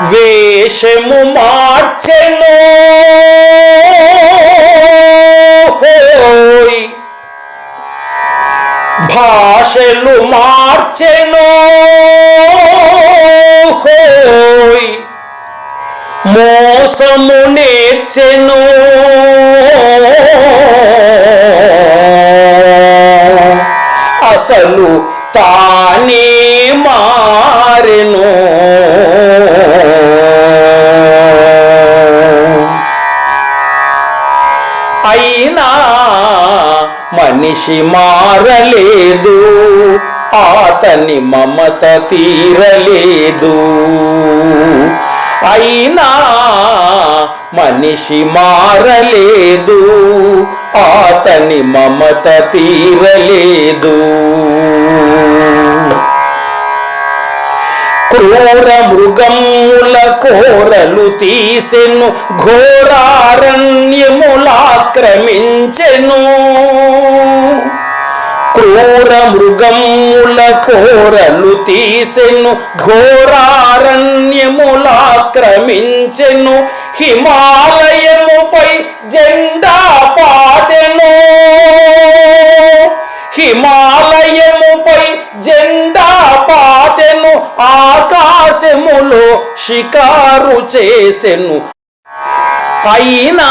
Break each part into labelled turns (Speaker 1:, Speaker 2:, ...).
Speaker 1: వేషము మార్చెను. భాషలు మార్చెను. మోసము నేర్చెను. అసలు తా మనిషి మారలేదు అతని మమత తీరలేదు. అయినా మనిషి మారలేదు అతని మమత తీరలేదు. క్రూర మృగముల కోరలు తీసెను ఘోరారణ్యములాక్రమించెను. క్రూర మృగముల కోరలు తీసెను ఘోరారణ్యములాక్రమించెను. హిమాలయముపై జెండా పాతెను హిమాలయముపై జెండా మేము ఆకాశములో షికారు చేసెను. అయినా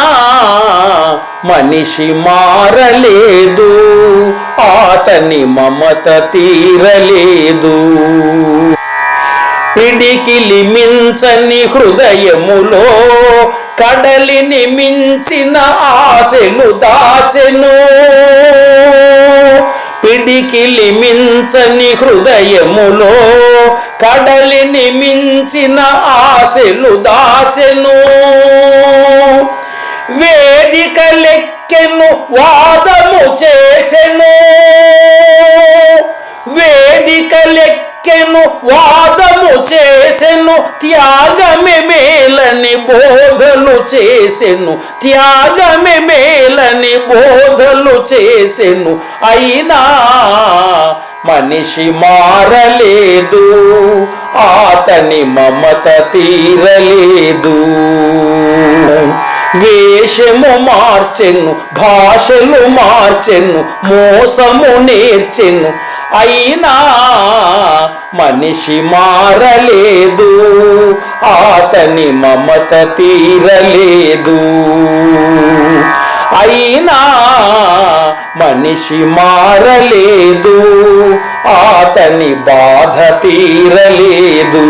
Speaker 1: మనిషి మారలేదు అతని మమత తీరలేదు. పిడికిలి మించని హృదయములో కడలిని మించిన ఆశలు దాచెను. పిడికిలి మించని హృదయములో కడలిని మించిన ఆశలు దాచెను. వేదిక లెక్కెను వాదము చేసెను. వేదిక లెక్కెను వాదము చేసెను త్యాగమే చేసెను త్యాగమే మేలని బోధలు చేసెను. అయినా మనిషి మారలేదు అతని మమత తీరలేదు. వేషము మార్చెను భాషలు మార్చెను మోసము నేర్చెను. అయినా మనిషి మారలేదు అతని మమత తీరలేదు. అయినా మనిషి మారలేదు. అతని బాధ తీరలేదు.